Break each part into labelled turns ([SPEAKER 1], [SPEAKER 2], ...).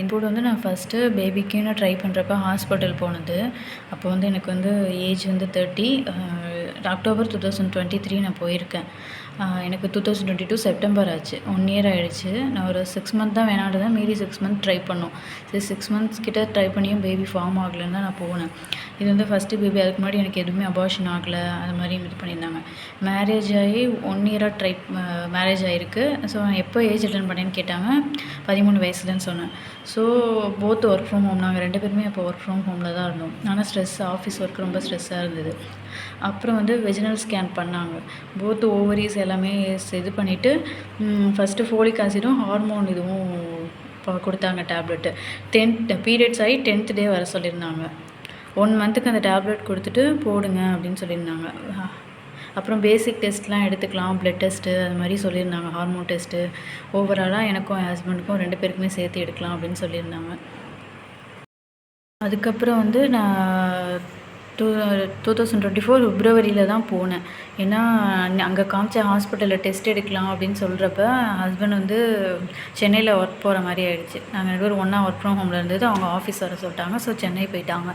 [SPEAKER 1] இந்த வந்து நான் ஃபஸ்ட்டு பேபிக்குன்னு ட்ரை பண்ணுறப்ப ஹாஸ்பிட்டல் போனது. அப்போ வந்து எனக்கு வந்து ஏஜ் வந்து thirty October two thousand twenty three நான் போயிருக்கேன். எனக்கு two thousand twenty two September ஆச்சு. ஒன் இயர் ஆகிடுச்சு நான் ஒரு சிக்ஸ் மந்த் தான் வேணாண்டு தான் மீறி சிக்ஸ் மந்த் ட்ரை பண்ணோம். சரி சிக்ஸ் மந்த்ஸ் கிட்ட ட்ரை பண்ணியும் பேபி ஃபார்ம் ஆகலைன்னு தான் நான் போனேன். இது வந்து ஃபஸ்ட்டு பேபி அதுக்கு முன்னாடி எனக்கு எதுவுமே அபார்ஷன் ஆகலை. அது மாதிரி இது பண்ணியிருந்தாங்க. மேரேஜ் ஆகி ஒன் இயராக ட்ரை மேரேஜ் ஆகிருக்கு ஸோ நான் எப்போ ஏஜ் அட்டன் பண்ணேன்னு கேட்டாங்க. பதிமூணு வயசுலன்னு சொன்னேன். So both work from home நாங்கள் ரெண்டு பேருமே அப்போ ஒர்க் ஃப்ரம் ஹோமில் தான் இருந்தோம். ஆனால் ஸ்ட்ரெஸ் ஆஃபீஸ் ஒர்க் ரொம்ப ஸ்ட்ரெஸ்ஸாக இருந்தது. அப்புறம் வந்து வெஜினல் ஸ்கேன் பண்ணாங்க. போத் ஓவரிஸ் எல்லாமே இது பண்ணிவிட்டு ஃபஸ்ட்டு ஃபோலிக் ஆசிடும் ஹார்மோன் இதுவும் கொடுத்தாங்க டேப்லெட்டு டென்த் பீரியட்ஸ் ஆகி டென்த் டே வர சொல்லியிருந்தாங்க. ஒன் மந்த்துக்கு அந்த டேப்லெட் கொடுத்துட்டு போடுங்க அப்படின்னு சொல்லியிருந்தாங்க. அப்புறம் பேசிக் டெஸ்ட்லாம் எடுத்துக்கலாம் ப்ளட் டெஸ்ட்டு அது மாதிரி சொல்லியிருந்தாங்க ஹார்மோன் டெஸ்ட்டு ஓவராலாக எனக்கும் என் ஹஸ்பண்டுக்கும் ரெண்டு பேருக்குமே சேர்த்து எடுக்கலாம் அப்படின்னு சொல்லியிருந்தாங்க. அதுக்கப்புறம் வந்து நான் two two thousand twenty four பிப்ரவரியில் தான் போனேன். ஏன்னா அங்கே காமிச்ச ஹாஸ்பிட்டலில் டெஸ்ட் எடுக்கலாம் அப்படின்னு சொல்கிறப்ப ஹஸ்பண்ட் வந்து சென்னையில் ஒர்க் போகிற மாதிரி ஆயிடுச்சு. நாங்கள் ரெண்டு பேரும் ஒன்றா ஒர்க் ஃப்ரம் ஹோமில் இருந்தது. அவங்க ஆஃபீஸ் வர சொல்லிட்டாங்க. ஸோ சென்னை போயிட்டாங்க.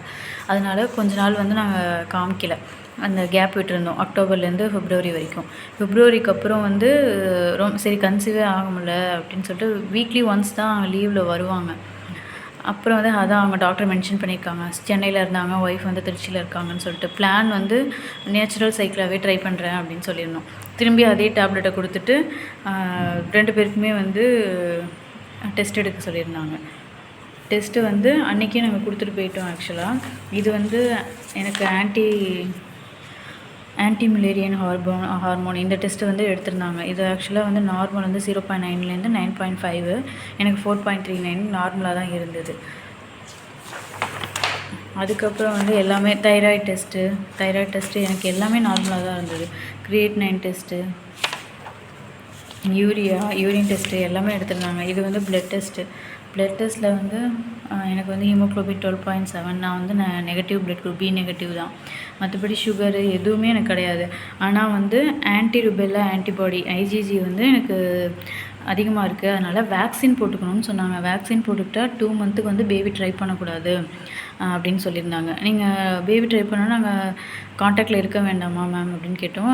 [SPEAKER 1] அதனால் கொஞ்ச நாள் வந்து நாங்கள் காமிக்கல. அந்த கேப் விட்டுருந்தோம். அக்டோபர்லேருந்து பிப்ரவரி வரைக்கும். ஃபிப்ரவரிக்கு அப்புறம் வந்து ரொம்ப சரி கன்சீவே ஆக முடியல அப்படின்னு சொல்லிட்டு வீக்லி ஒன்ஸ் தான் லீவில் வருவாங்க. அப்புறம் வந்து அதான் அவங்க டாக்டர் மென்ஷன் பண்ணியிருக்காங்க. சென்னையில் இருந்தாங்க ஒய்ஃப் வந்து திருச்சியில் இருக்காங்கன்னு சொல்லிட்டு. பிளான் வந்து நேச்சுரல் சைக்கிளாகவே ட்ரை பண்ணுறேன் அப்படின்னு சொல்லியிருந்தோம். திரும்பி அதே டேப்லெட்டை கொடுத்துட்டு ரெண்டு பேருக்குமே வந்து டெஸ்ட் எடுக்க சொல்லியிருந்தாங்க. டெஸ்ட்டு வந்து அன்றைக்கே நாங்கள் கொடுத்துட்டு போயிட்டோம் ஆக்சுவலாக இது வந்து எனக்கு anti anti mullerian hormone hormone இந்த டெஸ்ட்டு வந்து எடுத்திருந்தாங்க. இது ஆக்சுவலாக வந்து நார்மல் வந்து ஜீரோ பாயிண்ட் நைன்லேருந்து நைன் பாயிண்ட் ஃபைவ் எனக்கு ஃபோர் பாயிண்ட் த்ரீ நைன் நார்மலாக தான் இருந்தது. அதுக்கப்புறம் வந்து எல்லாமே தைராய்டு டெஸ்ட்டு தைராய்டு டெஸ்ட்டு எனக்கு எல்லாமே நார்மலாக தான் இருந்தது. Creatinine test urea urine test எல்லாமே எடுத்திருந்தாங்க. இது வந்து பிளட் டெஸ்ட்டு பிளட் டெஸ்ட்டில் வந்து எனக்கு வந்து ஹீமோக்ளோபின் டுவெல் பாயிண்ட் செவன் நான் வந்து நான் negative blood group B negative தான். மற்றபடி சுகரு எதுவுமே எனக்கு கிடையாது. ஆனால் வந்து ஆன்டி ருபெல்லா ஆன்டிபாடி ஐஜிஜி வந்து எனக்கு அதிகமாக இருக்குது அதனால் வேக்சின் போட்டுக்கணும்னு சொன்னாங்க. வேக்சின் போட்டுக்கிட்டால் டூ மந்த்துக்கு வந்து பேபி ட்ரை பண்ணக்கூடாது அப்படின்னு சொல்லியிருந்தாங்க. நீங்கள் பேபி ட்ரை பண்ணால் நாங்கள் காண்டாக்டில் இருக்க வேண்டாமா மேம் அப்படின்னு கேட்டோம்.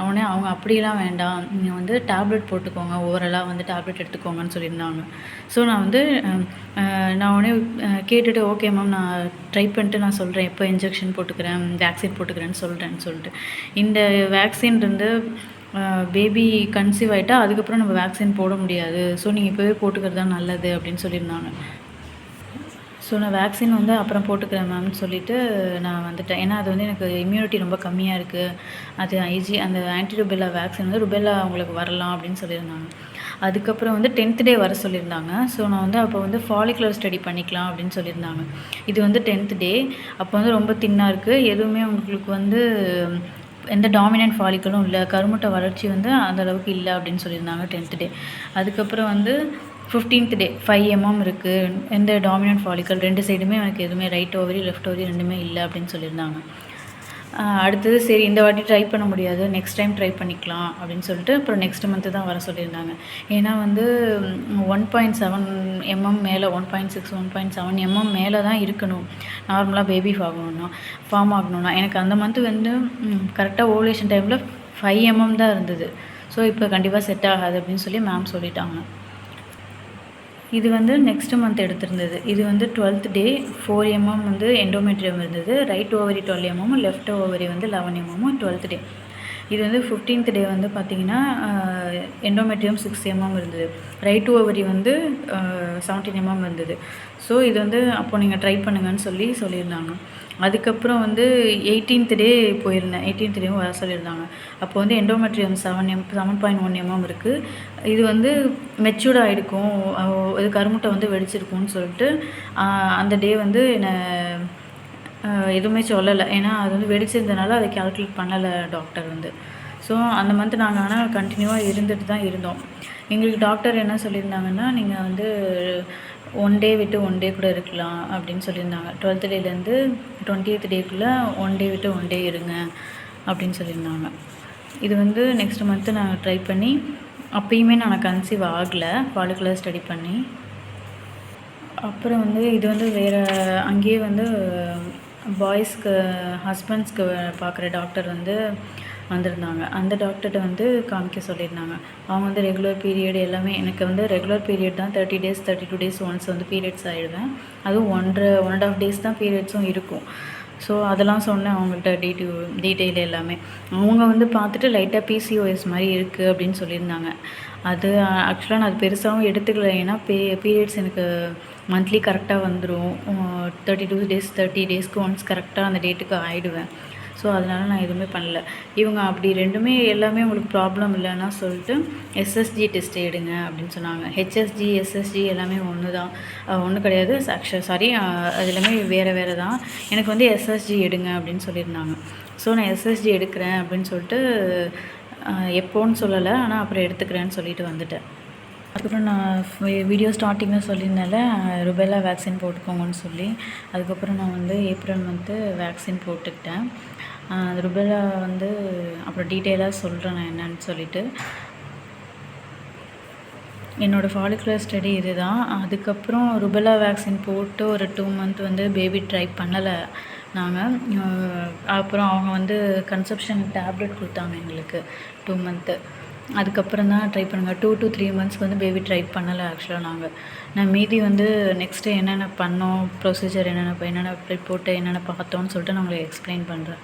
[SPEAKER 1] அவனே அவங்க அப்படியெல்லாம் வேண்டாம். நீங்கள் வந்து டேப்லெட் போட்டுக்கோங்க. ஓவரலாக வந்து டேப்லெட் எடுத்துக்கோங்கன்னு சொல்லியிருந்தாங்க. ஸோ நான் வந்து நான் உடனே கேட்டுட்டு ஓகே மேம் நான் ட்ரை பண்ணிட்டு நான் சொல்கிறேன் எப்போ இன்ஜெக்ஷன் போட்டுக்கிறேன்? வேக்சின் போட்டுக்கிறேன்னு சொல்கிறேன்னு சொல்லிட்டு. இந்த வேக்சின் வந்து பேபி கன்சீவ் ஆகிட்டா அதுக்கப்புறம் நம்ம வேக்சின் போட முடியாது. ஸோ நீங்கள் இப்போவே போட்டுக்கிறது தான் நல்லது அப்படின்னு சொல்லியிருந்தாங்க. ஸோ நான் வேக்சின் வந்து அப்புறம் போட்டுக்கிறேன் மேம்னு சொல்லிட்டு நான் வந்துட்டேன். ஏன்னா அது வந்து எனக்கு இம்யூனிட்டி ரொம்ப கம்மியாக இருக்குது அது ஐஜி அந்த ஆன்டி ருபெல்லா வேக்சின் வந்து ருபெல்லா உங்களுக்கு வரலாம் அப்படின்னு சொல்லியிருந்தாங்க. அதுக்கப்புறம் வந்து டென்த் டே வர சொல்லியிருந்தாங்க. ஸோ நான் வந்து அப்போ வந்து ஃபாலிகுலர் ஸ்டடி பண்ணிக்கலாம் அப்படின்னு சொல்லியிருந்தாங்க. இது வந்து டென்த் டே அப்போ வந்து ரொம்ப தின்னாக இருக்குது எதுவுமே உங்களுக்கு வந்து எந்த டாமினன்ட் ஃபாலிக்கலும் இல்லை கருமுட்டை வளர்ச்சி வந்து அந்த அளவுக்கு இல்லை அப்படின்னு சொல்லியிருந்தாங்க டென்த் டே அதுக்கப்புறம் வந்து ஃபிஃப்டீன்த் டே ஃபைவ் எம்எம் இருக்குது எந்த டாமினன்ட் ஃபாலிக்கல் ரெண்டு சைடுமே எனக்கு எதுவுமே ரைட் ஓவரி லெஃப்ட் ஓவரி ரெண்டுமே இல்லை அப்படின்னு சொல்லியிருந்தாங்க. அடுத்தது சரி இந்த வாட்டி ட்ரை பண்ண முடியாது. நெக்ஸ்ட் டைம் ட்ரை பண்ணிக்கலாம் அப்படின்னு சொல்லிட்டு அப்புறம் நெக்ஸ்ட் மந்த்து தான் வர சொல்லியிருந்தாங்க. ஏன்னா வந்து ஒன் பாயிண்ட் செவன் எம்எம் மேலே one point six one point seven mm மேலே தான் இருக்கணும். நார்மலாக பேபி ஆகணும்னா ஃபார்ம் ஆகணும்னா எனக்கு அந்த மந்த்து வந்து கரெக்டாக ஓவலேஷன் டைமில் ஃபைவ் எம்எம் தான் இருந்தது. ஸோ இப்போ கண்டிப்பாக செட் ஆகாது அப்படின்னு சொல்லி மேம் சொல்லிட்டாங்க. இது வந்து நெக்ஸ்ட் மந்த் எடுத்திருந்தது. இது வந்து டுவெல்த் டே ஃபோர் எம்எம் வந்து எண்டோமெட்ரியம் இருந்தது. Right ovary twelve mm left ovary வந்து லெவன் எம்எம் டுவெல்த் டே இது வந்து ஃபிஃப்டீன்த் டே வந்து பார்த்தீங்கன்னா எண்டோமெட்ரியம் சிக்ஸ் எம்எம் இருந்தது. ரைட் ஓவரி வந்து செவன்டீன் எம்எம் இருந்தது. ஸோ இது வந்து அப்போ நீங்கள் ட்ரை பண்ணுங்கன்னு சொல்லி சொல்லியிருந்தாங்க. அதுக்கப்புறம் வந்து எயிட்டீன்த் டே போயிருந்தேன். எயிட்டீன்த் டேவும் வர சொல்லியிருந்தாங்க. அப்போ வந்து endometrium seven m seven point one mm இருக்குது இது வந்து மெச்சூர்ட் ஆகிருக்கும் இது கருமுட்டை வந்து வெடிச்சிருக்கும்னு சொல்லிட்டு அந்த டே வந்து என்னை எதுவுமே சொல்லலை. ஏன்னா அது வந்து வெடிச்சிருந்தனால அதை கால்குலேட் பண்ணலை டாக்டர் வந்து. ஸோ அந்த மந்த் நாங்கள் ஆனால் கண்டினியூவாக இருந்துட்டு தான் இருந்தோம். எங்களுக்கு டாக்டர் என்ன சொல்லியிருந்தாங்கன்னா நீங்கள் வந்து ஒன் டே விட்டு ஒன் டே கூட இருக்கலாம் அப்படின்னு சொல்லியிருந்தாங்க. டுவெல்த் டேலேருந்து டுவெண்ட்டியத் டேக்குள்ளே ஒன் டே விட்டு ஒன் டே இருங்க அப்படின்னு சொல்லியிருந்தாங்க. இது வந்து நெக்ஸ்ட் மந்த்து நாங்கள் ட்ரை பண்ணி அப்பயுமே நான் கன்சீவ் ஆகலை. ஃபாலிகுலர் ஸ்டடி பண்ணி. அப்புறம் வந்து இது வந்து வேறு அங்கேயே வந்து பாய்ஸ்க்கு ஹஸ்பண்ட்ஸ்க்கு பார்க்குற டாக்டர் வந்து வந்திருந்தாங்க. அந்த டாக்டர்கிட்ட வந்து காமிக்க சொல்லியிருந்தாங்க. அவங்க வந்து ரெகுலர் பீரியட் எல்லாமே எனக்கு வந்து ரெகுலர் பீரியட் தான் thirty days thirty two days once வந்து பீரியட்ஸ் ஆகிடுவேன் அதுவும் ஒன்றரை ஒன் அண்ட் ஆஃப் டேஸ் தான் பீரியட்ஸும் இருக்கும். ஸோ அதெல்லாம் சொன்னேன் அவங்கள்ட்ட டீட்டெயில் டீட்டெயில் எல்லாமே. அவங்க வந்து பார்த்துட்டு லைட்டாக பிசிஓஎஸ் மாதிரி இருக்குது அப்படின்னு சொல்லியிருந்தாங்க. அது ஆக்சுவலாக நான் அது பெருசாகவும் எடுத்துக்கல. ஏன்னா பே பீரியட்ஸ் எனக்கு மந்த்லி கரெக்டாக வந்துடும் தேர்ட்டி டூ டேஸ் தேர்ட்டி டேஸ்க்கு ஒன்ஸ் கரெக்டாக அந்த டேட்டுக்கு ஆகிடுவேன் ஸோ அதனால் நான் எதுவுமே பண்ணல. இவங்க அப்படி ரெண்டுமே எல்லாமே உங்களுக்கு ப்ராப்ளம் இல்லைன்னா சொல்லிட்டு எஸ்எஸ்ஜி டெஸ்ட் எடுங்க அப்படின்னு சொன்னாங்க. ஹெச்எஸ்ஜி எஸ்எஸ்ஜி எல்லாமே ஒன்று தான் ஒன்றும் கிடையாது. சாரி அது எல்லாமே வேறு வேறு தான் எனக்கு வந்து எஸ்எஸ்ஜி எடுங்க அப்படின்னு சொல்லியிருந்தாங்க. ஸோ நான் எஸ்எஸ்ஜி எடுக்கிறேன் அப்படின்னு சொல்லிட்டு எப்போன்னு சொல்லலை ஆனால் அப்புறம் எடுத்துக்கிறேன்னு சொல்லிட்டு வந்துட்டேன். அதுக்கப்புறம் நான் வீடியோ ஸ்டார்டிங்கில் சொல்லியிருந்தால ருபெல்லா வேக்சின் போட்டுக்கோங்கன்னு சொல்லி. அதுக்கப்புறம் நான் வந்து ஏப்ரல் மந்த்து வேக்சின் போட்டுக்கிட்டேன். ருபெல்லா வந்து அப்புறம் டீட்டெயிலாக சொல்கிறேன் நான் என்னன்னு சொல்லிட்டு. என்னோடய ஃபாலிகுலர் ஸ்டடி இது தான் அதுக்கப்புறம் ருபெல்லா வேக்சின் போட்டு ஒரு டூ மந்த் வந்து பேபி ட்ரை பண்ணலை. நாங்கள் அப்புறம் அவங்க வந்து கன்செப்ஷன் டேப்லெட் கொடுத்தாங்க எங்களுக்கு டூ மந்த்து அதுக்கப்புறம் தான் ட்ரை பண்ணுங்கள் டூ டு த்ரீ மந்த்ஸ்க்கு வந்து பேபி ட்ரை பண்ணலை ஆக்சுவலாக நாங்கள் நான் மீதி வந்து நெக்ஸ்ட்டு என்னென்ன பண்ணோம் ப்ரொசீஜர் என்னென்ன என்னென்ன ரிப்போர்ட்டு என்னென்ன பார்த்தோன்னு சொல்லிட்டு நான் உங்களுக்கு எக்ஸ்பிளைன் பண்ணுறேன்